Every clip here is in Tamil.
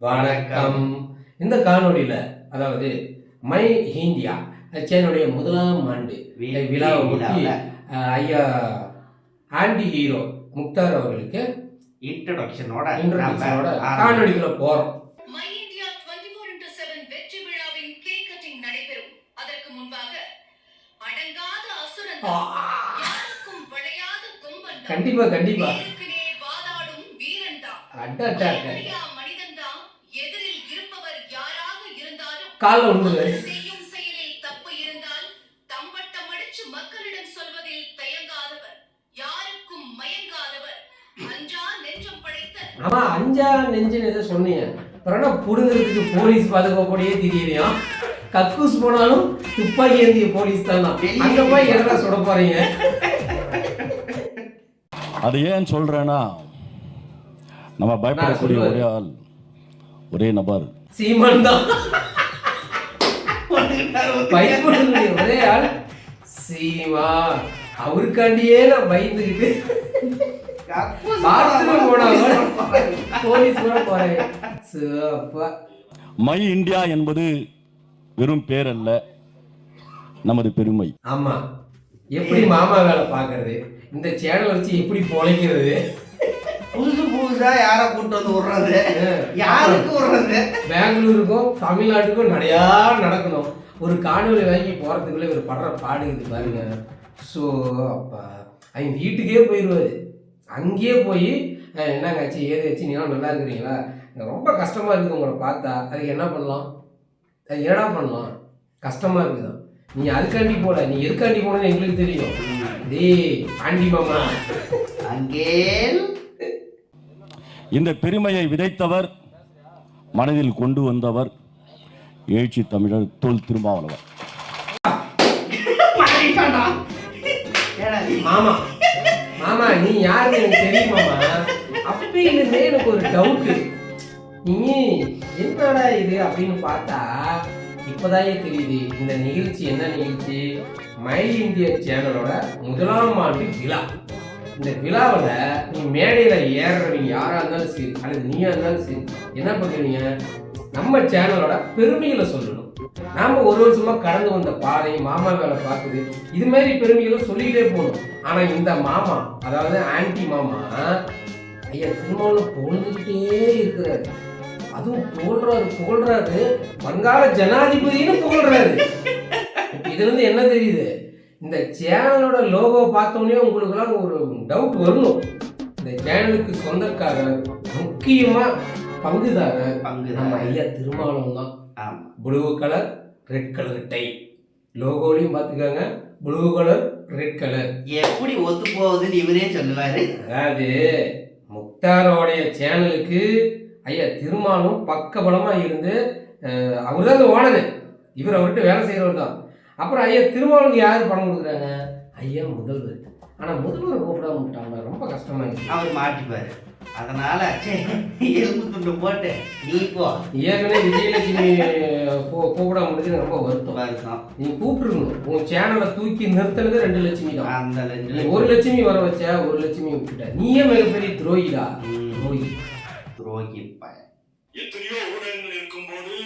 வணக்கம். இந்த காணொளியில அதாவது மை இந்தியா சேனுடைய முதலாம் ஆண்டு விழாவை ஒட்டி ஐயா ஆண்டி ஹீரோ முக்தார் அவர்களுக்கு இன்ட்ரோடக்ஷனோட இன்ட்ரோடக்ஷனோட நம்ம ஆரம்பி- காணொளிக்குள்ள போறோம். மை இந்தியா நெஞ்சம் படைத்த ஆமா அஞ்சா நெஞ்சுன்னு ஏதோ சொன்னீங்க. அப்புறம் புடுங்கிறதுக்கு போலீஸ் பாதுகாப்போடையே தெரியலையா? கக்கூஸ் போனாலும் துப்பாக்கி ஏந்திய போலீஸ் தானா அங்க போய் என்னடா சுட போறீங்க? அது ஏன் சொல்றேன்னா நம்ம பயப்படக்கூடிய. ஒரே ஆள் ஒரே நபர். சீமான் தான். பயப்படக்கூடிய ஒரே ஆள். சீமா அவருக்காண்டியே நான் பயந்துக்கிட்டு பாத்ரூம் போலீஸ் கூட போறேன். மை இந்தியா என்பது வெறும் பேர் அல்ல நமது பெருமை. ஆமா. எப்படி மாமா வேலை பார்க்கறது? இந்த சேனல் வச்சு எப்படி பொழைக்கிறது? புதுசு புதுசா யார கூட்டு வந்து விடுறது? யாருக்கு விடுறது? பெங்களூருக்கும் தமிழ்நாட்டுக்கும் நிறையா நடக்கணும். ஒரு காணொலி வாங்கி போகிறதுக்குள்ளே ஒரு படுற பாடுகுது பாருங்க. ஸோ அப்பா அவங்க வீட்டுக்கே போயிடுவாரு அங்கேயே போய் என்னங்க ஆச்சு? ஏது ஆச்சு? நீலாம் நல்லா இருக்கிறீங்களா? ரொம்ப கஷ்டமாக இருக்குது உங்களை பார்த்தா. அதுக்கு என்ன பண்ணலாம்? அது என்னடா பண்ணலாம்? கஷ்டமாக இருக்குதான். நீ அதுக்காண்டி போல. நீ எதுக்காண்டி போனது எங்களுக்கு தெரியும். டேய் ஆண்டி மாமா. அங்கேல். இந்த பெருமையை விதைத்தவர் மனதில் கொண்டு வந்தவர் எழுச்சி தமிழர் தொல் நீ மாமா. மாமா நீ யாருன்னு எனக்கு தெரியுமாமா அப்பயிலிருந்தே எனக்கு ஒரு டவுட்டு நீ என்னடா இது அப்படின்னு பார்த்தா இப்போதாயே தெரியுது இந்த நிகழ்ச்சி என்ன நிகழ்ச்சி? மை இந்தியா சேனலோட முதலாம் ஆண்டு விழா. இந்த விழாவில் நீ மேடையில் ஏறுறவங்க யாராக இருந்தாலும் சரி அல்லது நீயா இருந்தாலும் சரி என்ன பண்ணுறீங்க நம்ம சேனலோட பெருமைகளை சொல்லணும். நாம ஒரு வருஷமா கடந்து வந்த பாதை மாமா வேலை பார்க்குது இது மாதிரி பெருமைகளும் சொல்லிக்கிட்டே போகணும். ஆனா இந்த மாமா அதாவது ஆன்டி மாமா ஐயா திருமாவளம் புகழ்ந்துக்கிட்டே இருக்கிறாரு. அதுவும் புகழ்றாரு புகழ்றாரு. வங்காள ஜனாதிபதினு புகழ்றாரு. இதுல இருந்து என்ன தெரியுது? இந்த சேனலோட லோகோ பார்த்தோன்னே உங்களுக்குலாம் ஒரு டவுட் வரணும். இந்த சேனலுக்கு சொந்தக்காரர் முக்கியமா பங்குதாரர். பங்கு நம்ம ஐயா திருமாவளவன் தான். Blue colour red colour tie லோகோலையும் பார்த்துக்கோங்க. ப்ளூ கலர் ரெட் கலர் எப்படி ஒத்து போகுதுன்னு இவரே சொல்லுவாரு. அதாவது முக்தாரோடைய சேனலுக்கு ஐயா திருமாலும் பக்கபலமாக இருந்து அவர் தான் இந்த ஓனர். இவர் அவர்கிட்ட வேலை செய்கிறவர் தான். அப்புறம் ஐயா திருமாலுக்கு யார் பணம் கொடுக்குறாங்க? ஐயா முதல்வர். ஆனால் முதல்வரை கூப்பிடாம விட்டாங்க ரொம்ப கஷ்டமா இருக்கு. அவர் மாட்டிப்பாரு. அதனால எலும்பு துண்டு போட்டு நீ போ. ஏற்கனவே விஜயலட்சுமி கூ கூப்பிட முடிஞ்சது ரொம்ப வருத்தம். வருஷம் நீ கூப்பிட்டுருக்கணும் உன் சேனலை தூக்கி நிறுத்தினது ரெண்டு லட்சுமி தான். அந்த லட்சம். ஒரு லட்சுமி வர வச்ச ஒரு லட்சுமி விட்டுட்ட. நீயே மிகப்பெரிய துரோகிடா. துரோகி. துரோகி பையன். எத்தனையோ ஊடகங்கள் இருக்கும்போது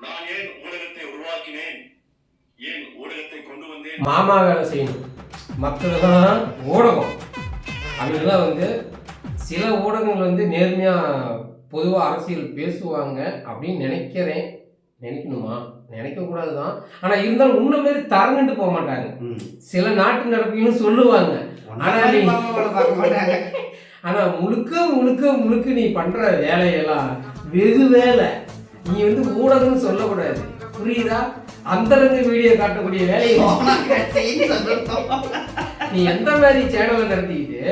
நான் ஏன் ஊடகத்தை உருவாக்கினேன் ஏன் ஊடகத்தை கொண்டு வந்தேன் மாமா வேலை செய்யணும். மற்றதெல்லாம் ஊடகம். அவங்கெல்லாம் வந்து சில ஊடகங்கள் வந்து நேர்மையாக பொதுவாக அரசியல் பேசுவாங்க அப்படின்னு நினைக்கிறேன். நினைக்கணுமா? நினைக்கக்கூடாது தான் ஆனால் இருந்தாலும் உன்ன மாரி தரங்கண்டு போக மாட்டாங்க. சில நாட்டு நடப்பையும் சொல்லுவாங்க. உன்னை ஆனா மாதிரி நீ- மாமாவை பார்க்க மாட்டாங்க. ஆனால் முழுக்க முழுக்க முழுக்க நீ பண்ணுற வேலையெல்லாம் வெகு வேலை. நீ வந்து ஊடகம்னு சொல்லக்கூடாது. புரியுதா? அந்தரங்க வீடியோ காட்டக்கூடிய வேலையை. நீ எந்த மாதிரி சேனலை நடத்திக்கிட்டு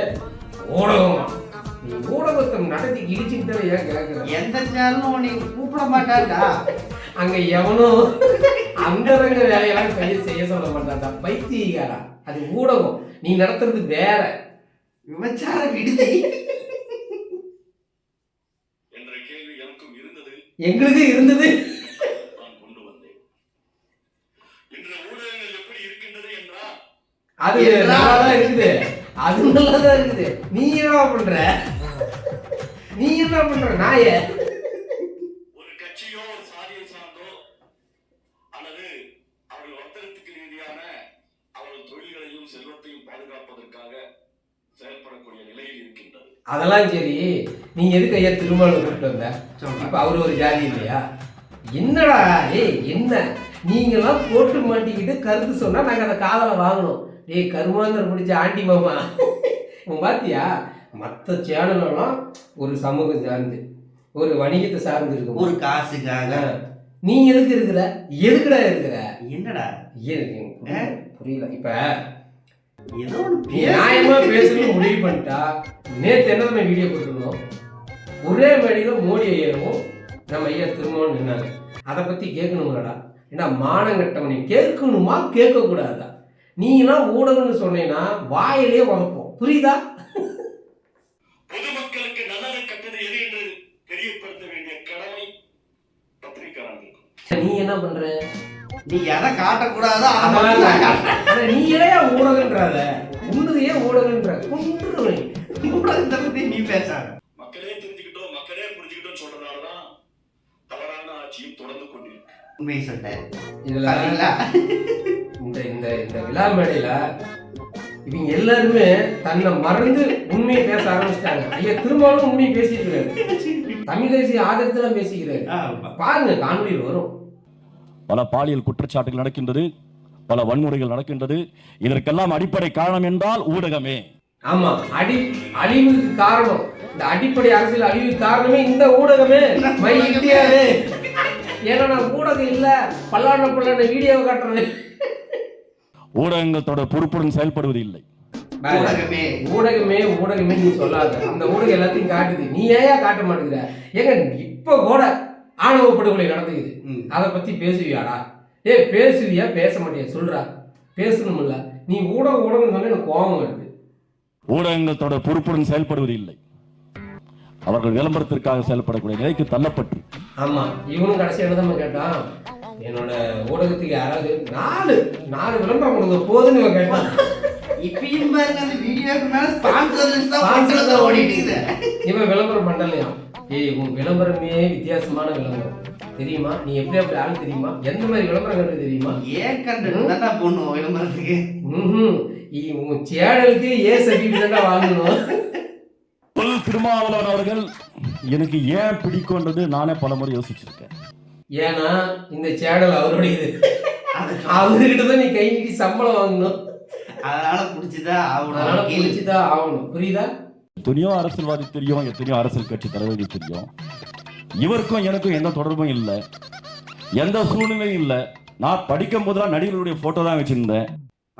ஊடகமா நீ ஊடகத்தை நடத்தி இடிச்சுக்கிட்டே ஏன் கேட்குற எந்த சேனலும் உன்னை கூப்பிட மாட்டாண்டா அங்க எவனும் அந்தரங்க வேலையெல்லாம் செய்ய செய்ய சொல்ல மாட்டான்டா. பைத்தியக்காரா. அது ஊடகம். நீ நடத்துறது வேற. விபச்சார விடுதி. என்ற கேள்வி எனக்கும் இருந்தது. எங்களுக்கு இருந்தது. அது நல்லாதான் இருக்குது. அது நல்லாதான் இருக்குது. நீ என்ன பண்ற? நீ என்ன பண்ற நாய? அதெல்லாம் சரி. நீ எதுக்கு ஐயா திருமணம் கூப்பிட்டு வந்த? இப்போ அவர் ஒரு ஜாதி இல்லையா? என்னடா ஏய் என்ன? நீங்க எல்லாம் போட்டு மாட்டிக்கிட்டு கருத்து சொன்னா நாங்க அந்த காதலை வாங்கணும். ஏய் கருமாந்தர் பிடிச்ச ஆண்டி மாமா. உன் பாத்தியா? மற்ற சேனலெல்லாம் ஒரு சமூகம் சார்ந்து ஒரு வணிகத்தை சார்ந்து இருக்கும் ஒரு காசுக்காக. நீ எதுக்கு இருக்கிற? எதுக்குடா இருக்கிற? என்னடா? புரியல. இப்ப ஏதோ நியாயமா பேசணும்னு முடிவு பண்ணிட்டா நேத்து என்ன நம்ம வீடியோ போட்டிருந்தோம்? ஒரே மேடையில மோடி ஐயாவும் நம்ம ஐயா திரும்பவும் நின்னாங்க. அதை பத்தி கேட்கணுங்களடா ஏன்னா மானங்கட்டவனை கேட்கணுமா கேட்க நீலாம் ஊடகம்னு சொன்னீங்கன்னா வாயிலே வளர்ப்போம். புரியுதா? பொதுமக்களுக்கு நல்லதை கட்டது எது என்று தெரியப்படுத்த வேண்டிய கடமை பத்திரிகையாளர்களுக்கு. நீ என்ன பண்ற? நீ எதை காட்டக்கூடாதோ நீ ஏன் ஊடகன்றாத உன்னதையே ஊடகன்ற குன்றுவேன். ஊடகத்தை பத்தி நீ பேசாத. மக்களே தெரிஞ்சுக்கிட்டோம் மக்களே புரிஞ்சுக்கிட்டோம் சொல்றதுனாலதான் தவறான ஆட்சியும் தொடர்ந்து கொண்டிருக்கு. உண்மையை சொல்லிட்டேன் இதுல இந்த இந்த இந்த விழா மேடையில இவங்க எல்லாருமே தன்னை மறந்து உண்மையை பேச ஆரம்பிச்சிட்டாங்க. ஐயா திரும்பவும் உண்மையை பேசிக்கிறாரு. தமிழ் தேசிய ஆதரத்துல பேசிக்கிறாரு. பாருங்க காணொலியில் வரும். பல பாலியல் குற்றச்சாட்டுகள் நடக்கின்றது பல வன்முறைகள் நடக்கின்றது. இதற்கெல்லாம் அடிப்படை காரணம் என்றால் ஊடகமே. ஆமா அடி அழிவுக்கு காரணம். இந்த அடிப்படை அரசியல் அழிவுக்கு காரணமே இந்த ஊடகமே. மை இந்தியாவே. ஏன்னா நான் ஊடகம் இல்ல பல்லாண்ட பல்லாண்ட வீடியோவை காட்டுறேன் ஊடகங்கள் தொடர் பொறுப்புடன் செயல்படுவது இல்லை. ஊடகமே ஊடகமே ஊடகமே நீ சொல்லாத. அந்த ஊடகம் எல்லாத்தையும் காட்டுது. நீ ஏன் காட்ட மாட்டேங்கிற? ஏங்க இப்ப கூட ஆணவ படுகொலை நடந்துக்குது. அதை பத்தி பேசுவியாடா? ஏய் பேசுவியா? பேச மாட்டியா? சொல்றா. பேசணும்ல நீ ஊடகம் ஊடகம் சொன்னா எனக்கு கோபம் வருது. ஊடகங்கள் தொடர் பொறுப்புடன் செயல்படுவது இல்லை. அவர்கள் விளம்பரத்திற்காக செயல்படக்கூடிய நிலைக்கு தள்ளப்பட்டு. ஆமா இவனும் கடைசி என்னதான் கேட்டான் என்னோட ஊடகத்துக்கு யாராவது நாலு நாலு விளம்பரம் கொடுங்க போதுன்னு இவன் கேட்டான். இப்பயும் பாருங்க அந்த வீடியோக்கு மேல ஸ்பான்சர் லிஸ்ட் தான் தான் ஓடிட்டு இவன் விளம்பரம் பண்ணலையாம். ஏய் உன் விளம்பரமே வித்தியாசமான விளம்பரம். தெரியுமா? நீ எப்படி அப்படி ஆள் தெரியுமா? எந்த மாதிரி விளம்பரம் கண்டு தெரியுமா? ஏன் கண்டு தானே போடணும் விளம்பரத்துக்கு. இ- உன் சேனலுக்கு ஏ சர்டிஃபிகேட்டா வாங்கணும். தொல் திருமாவளவன் அவர்கள் எனக்கு ஏன் பிடிக்கும்ன்றது நானே பலமுறை யோசிச்சிருக்கேன். ஏன்னா இந்த சேனல் அவருடையது. அவர்கிட்ட தான் நீ கை நீட்டி சம்பளம் வாங்கணும். அதனால புடிச்சுதான் அதனால ஆகணும். கேளு. புடிச்சுதான் ஆகணும். புரியுதா? எத்தனையோ அரசியல்வாதி தெரியும் எத்தனையோ அரசியல் கட்சி தலைவர்கள் தெரியும். இவருக்கும் எனக்கும் எந்த தொடர்பும் இல்லை. எந்த சூழ்நிலையும் இல்லை. நான் படிக்கும் போதெல்லாம் நடிகர்களுடைய போட்டோ தான் வச்சிருந்தேன்.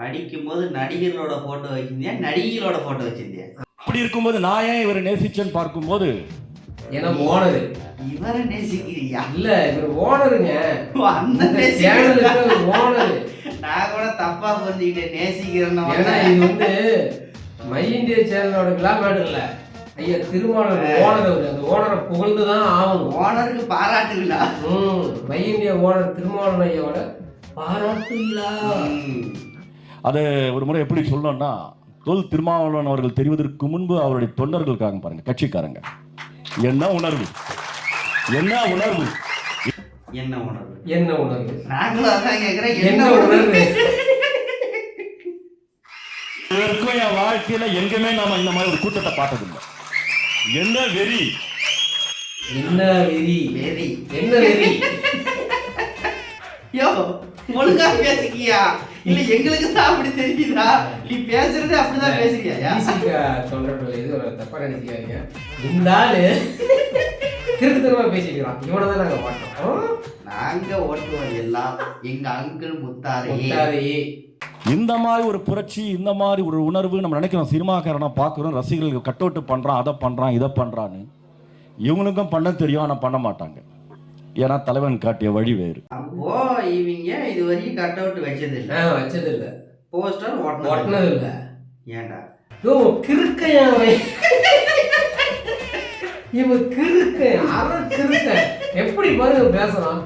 படிக்கும்போது நடிகர்களோட போட்டோ வச்சிருந்தியா? நடிகைகளோட போட்டோ வச்சிருந்தியா? அப்படி இருக்கும்போது நான் ஏன் இவரை நேசிச்சேன்னு பார்க்கும்போது ஏன்னா ஓனரு. இவரை நேசிக்கிறியா? இல்ல இவர் ஓனருங்க. அந்த? சேனலுக்கு ஓனரு. நான் கூட தப்பா புரிஞ்சுக்கிட்டேன் நேசிக்கிறேன்னு ஏன்னா. இது வந்து மை இந்தியா சேனலோட விழா மேடு இல்ல. ஐயா திருமாவளவன் ஓனர் அவரு. அந்த ஓனரை புகழ்ந்து தான் ஆகணும். ஓனருக்கு பாராட்டு விழா ம் மை இந்தியா ஓனர் திருமாவளவன் ஐயாவோட பாராட்டு விழா. அது ஒரு முறை எப்படி சொல்லணும்னா தொல் திருமாவளவன் அவர்கள் தெரிவதற்கு முன்பு அவருடைய தொண்டர்கள் இருக்காங்க பாருங்க கட்சிக்காரங்க. என்ன உணர்வு? என்ன உணர்வு? என்ன உணர்வு? என்ன உணர்வு? நாங்களும் அதான் கேக்குறேன் என்ன உணர்வு? உணர்வு? இதற்கும் என் வாழ்க்கையில எங்குமே நாம இந்த மாதிரி ஒரு கூட்டத்தை பார்த்ததில்லை. என்ன வெறி? என்ன வெறி? வெறி. என்ன வெறி? யோ. ஒழுங்கா பேசிக்கியா? இல்ல எங்களுக்கு தான் அப்படி தெரியுதா நீ பேசுறது அப்படிதான் பேசுறியா சொல்றதுல இது ஒரு தப்பா நினைச்சுக்காதீங்க. இந்த ஆளு திருத்தனமா பேசிக்கிறான் இவனை தான் நாங்க மாட்டோம் நாங்க ஓட்டுவது எல்லாம். எங்க அங்கிள் முத்தாரையே முத்தாரையே இந்த மாதிரி ஒரு புரட்சி இந்த மாதிரி ஒரு உணர்வு நம்ம நினைக்கிறோம். சினிமாக்காரனை பார்க்குறோம். ரசிகர்கள் கட் அவுட் பண்றான் அதை பண்றான் இதை பண்றான்னு. இவங்களுக்கும் பண்ண தெரியும் ஆனா பண்ண மாட்டாங்க. ஏன்னா தலைவன் காட்டிய வழி வேறு. அப்போ இவங்க இது வரைக்கும் கட் அவுட் வச்சது இல்ல ஆ வச்சது இல்ல போஸ்டர் ஒட்டினது இல்ல ஏன்டா யோ கிறுக்கையா அவன் இவன் கிறுக்கன் அற கிறுக்கன். எப்படி பாருங்க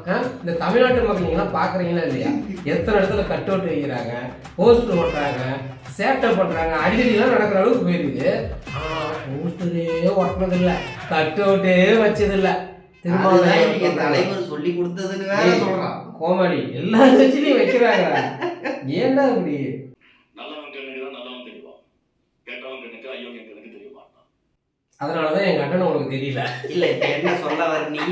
ஆ? இந்த தமிழ்நாட்டு மக்கள் நீங்களாம் பாக்குறீங்களா இல்லையா? எத்தனை இடத்துல கட் அவுட் வைக்கிறாங்க போஸ்டர் ஓட்டுறாங்க சேட்டை பண்றாங்க அடிதடிலாம் நடக்கிற அளவுக்கு போயிருக்குது. போஸ்டரே ஒட்டினது இல்ல கட் அவுட்டே வச்சது தலைவர் சொல்லி கொடுத்ததுன்னு வேற. சொல்றான். கோமாளி எல்லா கட்சியிலையும் வைக்கிறாங்க. ஏன்டா இப்படி? நல்லவன் கண்ணுக்கு தெரிய மாட்டான் அதனாலதான் எங்க அண்ணன் உனக்கு தெரியல. இல்ல இப்ப என்ன சொல்ல வர நீ?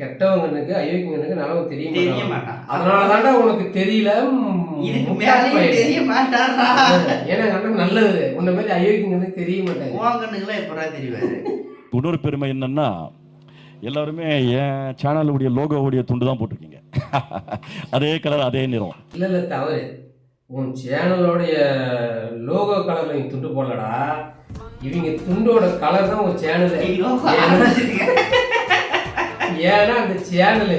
கெட்டவங்கனுக்கு அயோக்கியனுக்கு நல்லவங்க தெரிய தெரிய மாட்டாங்க. மாட்டான். அதனாலதான்டா உனக்கு தெரியல. இதுக்கு பையன். தெரிய மாட்டாரா ஏன்னா எங்க அண்ணன் நல்லது. உன்ன மாதிரி அயோக்கியனுக்கு தெரிய மாட்டாங்க உங்கன்னுக்குலாம் எப்படா தெரிவாரு? இன்னொரு பெருமை என்னன்னா எல்லாருமே என் சேனலுடைய லோகோவுடைய துண்டு தான் போட்டிருக்கீங்க. அதே கலர் அதே நிறம். இல்ல இல்ல தவறு. உன் சேனலோடைய லோகோ கலர்ல நீ துண்டு போடலடா. இவங்க துண்டோட கலர் தான் உன் சேனல் ஏன்னா அந்த சேனலு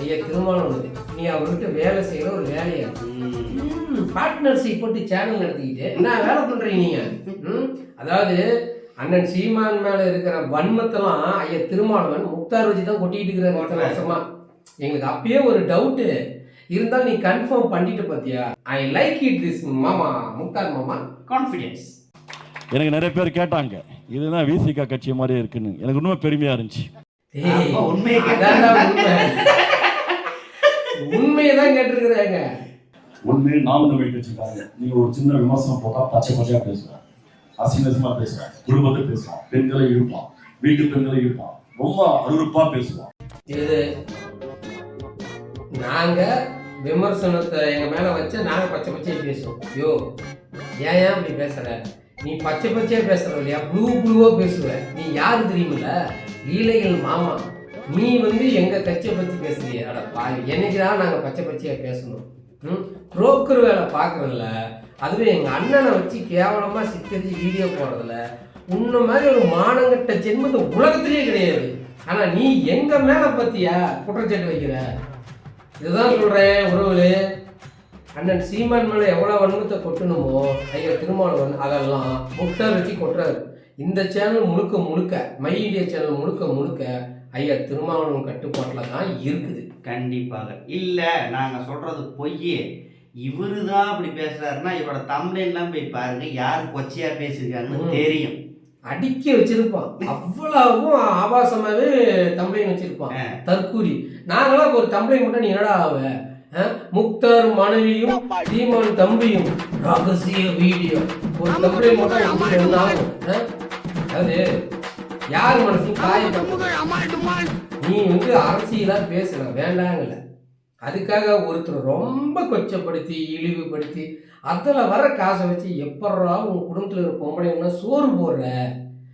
ஐயா திருமணம் நீ அவர்கிட்ட வேலை செய்யற ஒரு வேலையா? ம். பார்ட்னர்ஷிப் போட்டு சேனல் நடத்திக்கிட்டு என்ன வேலை பண்றீங்க நீங்க? ம்? அதாவது அண்ணன் சீமான் மேல இருக்கிற வன்மத்தெல்லாம் ஐயா திருமாவளவன் முக்தார் வச்சு தான் கொட்டிட்டு இருக்கிறார் இத்தனை வருஷமா. எங்களுக்கு அப்பயே ஒரு டவுட்டு இருந்தாலும் நீ கன்ஃபார்ம் பண்ணிட்டு பாத்தியா? ஐ லைக் இட் திஸ் மாமா முக்தார் மாமா. கான்ஃபிடென்ஸ் எனக்கு நிறைய பேர் கேட்டாங்க இதுதான் விசிகா கட்சி மாதிரி இருக்குன்னு. எனக்கு இன்னும் பெருமையா இருந்துச்சு. உண்மையை உண்மையை தான் கேட்டிருக்கிறாங்க. ஒன்று நாம் தமிழ் கட்சிக்காரங்க நீங்க ஒரு சின்ன விமர்சனம் போட்டா பச்சை பச்சையா பேசுவேன். அசிங்கசமா பேசுவான் குடும்பத்தை பேசுவான் பெண்களை இழுப்பான். வீட்டு பெண்களை இழுப்பான். ரொம்ப அருவறுப்பா பேசுவான். இது நாங்க விமர்சனத்தை எங்க மேல வச்சா நாங்க பச்சை பச்சையை பேசுவோம். ஐயோ ஏன் ஏன் அப்படி பேசுற? நீ பச்சை பச்சையா பேசுற இல்லையா? ப்ளூ ப்ளூவா பேசுவ. நீ யாரு தெரியுமில்ல? லீலைகள் மாமா. நீ வந்து எங்க கட்சியை பத்தி பேசுறிய? அட பாவி என்னைக்குதான் நாங்க பச்சை பச்சையா பேசணும்? ம்? புரோக்கர் வேலை பார்க்கறதில்ல அதுவே எங்கள் அண்ணனை வச்சு கேவலமாக சித்தரிச்சு வீடியோ போடுறதுல உன்ன மாதிரி ஒரு மானங்கட்ட இந்த உலகத்திலேயே கிடையாது. ஆனால் நீ எங்கள் மேலே பற்றியா குற்றச்சாட்டு வைக்கிற? இதுதான் சொல்கிறேன் உறவுகளே. அண்ணன் சீமான் மேலே எவ்வளோ வன்மத்தை கொட்டணுமோ ஐயா திருமாவளவன் அதெல்லாம் முக்தார் வச்சு கொட்டுறாரு. இந்த சேனல் முழுக்க முழுக்க மை இந்தியா சேனல் முழுக்க முழுக்க ஐயா திருமாவளவன் கட்டுப்பாட்டில் தான் இருக்குது. கண்டிப்பாக. இல்லை நாங்கள் சொல்கிறது பொய்யே. இவரு தான் அப்படி பேசுறாருன்னா இவரோட தமிழ்லாம் போய் பாருங்க யாரு கொச்சையா பேசியிருக்காங்கன்னு. தெரியும். அடிக்க வச்சிருப்பான். அவ்வளவும் ஆபாசமாவே தம்பளையும் வச்சிருப்பான். தற்கூரி. நாங்களாம் ஒரு தம்பளை மட்டும் நீ என்னடா ஆவ? முக்தார் மனைவியும் சீமான் தம்பியும் ரகசிய வீடியோ. ஒரு தம்பளை மட்டும் எப்படி என்ன ஆகும்? அதாவது யார் மனசையும் காயப்படுத்த நீ வந்து அரசியலா பேசுற வேண்டாங்கல்ல அதுக்காக ஒருத்தர் ரொம்ப கொச்சப்படுத்தி இழிவுபடுத்தி அதில் வர காசை வச்சு எப்பட்றா உன் குடும்பத்தில் இருக்கிற பொம்பளைங்கன்னா சோறு போடுற?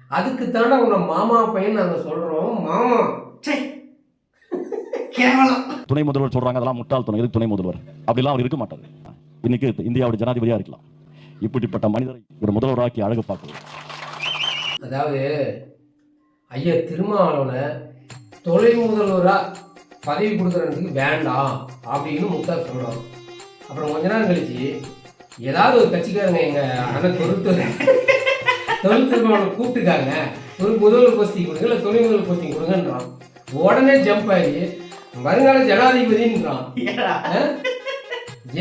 அதுக்கு தானே உன்னை மாமா பையன் நாங்கள் சொல்கிறோம் மாமா. கேவலம். துணை முதல்வர் சொல்றாங்க அதெல்லாம் முட்டாள்தனம் எதுக்கு துணை முதல்வர்? அப்படிலாம் அவர் இருக்க மாட்டாரு. இன்னைக்கு இந்தியாவுடைய ஜனாதிபதியா இருக்கலாம். இப்படிப்பட்ட மனிதரை ஒரு முதல்வராக்கி அழகு பார்க்கணும் அதாவது ஐயா திருமாவளவனை தொலை முதல்வராக பதவி கொடுக்குறதுக்கு வேண்டாம் அப்படின்னு முக்தார் சொல்கிறான் அப்புறம் கொஞ்ச நேரம் கழிச்சு ஏதாவது ஒரு கட்சிக்காரங்க எங்கள் அண்ணன் தொழுத்து தொழில் திருமாவளவன் கூப்பிட்டுருக்காங்க. ஒரு முதல்வர் போஸ்டிங் கொடுங்க இல்லை துணை முதல்வர் போஸ்டிங் கொடுங்கன்றான். உடனே ஜம்ப் ஆகி வருங்கால ஜனாதிபதின்றான்.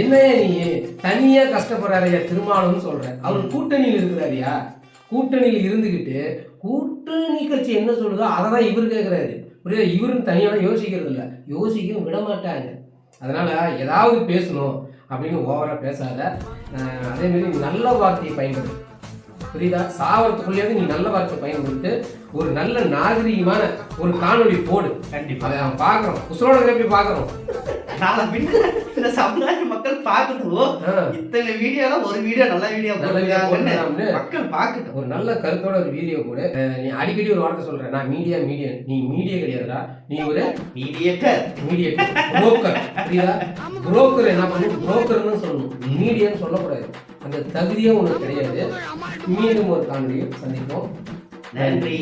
என்னையா நீ தனியா கஷ்டப்படுறாருயா திருமாவளவன் சொல்ற. அவர் கூட்டணியில் இருக்கிறாருயா கூட்டணியில் இருந்துகிட்டு கூட்டணி கட்சி என்ன சொல்லுதோ அதை தான் இவர் கேட்குறாரு புரியுது இவரும் தனியாக யோசிக்கிறது இல்லை. யோசிக்கவும் விட மாட்டாங்க அதனால் ஏதாவது பேசணும் அப்படின்னு ஓவராக பேசாத. அதேமாரி நல்ல வார்த்தையை பயன்படுத்து புரியுதா? சாவரத்துக்குள்ளேயே நீ நல்ல வார்த்தை பயன்படுத்து. ஒரு நல்ல நாகரீகமான ஒரு காணொளி போடு. கண்டிப்பா. அதை அவன் பார்க்குறோம். உசுரோட கிளப்பி பார்க்குறோம். நாளை பின்ன இந்த சமுதாய மக்கள் பார்க்கட்டும். இத்தனை வீடியோல ஒரு வீடியோ நல்ல வீடியோ. மக்கள் பார்க்கட்டும். ஒரு நல்ல கருத்தோட ஒரு வீடியோ அஹ் நீ அடிக்கடி ஒரு வார்த்தை சொல்ற நான் மீடியா மீடியா நீ மீடியா கிடையாதுடா. நீ ஒரு மீடியேட்டர் மீடியா புரோக்கர் புரியுதா? புரோக்கர் என்ன பண்ணு புரோக்கர்னு சொல்லணும். மீடியான்னு சொல்லக்கூடாது. அந்த தகுதியே உனக்கு கிடையாது. மீண்டும் ஒரு காணொலியில் சந்திப்போம். நன்றி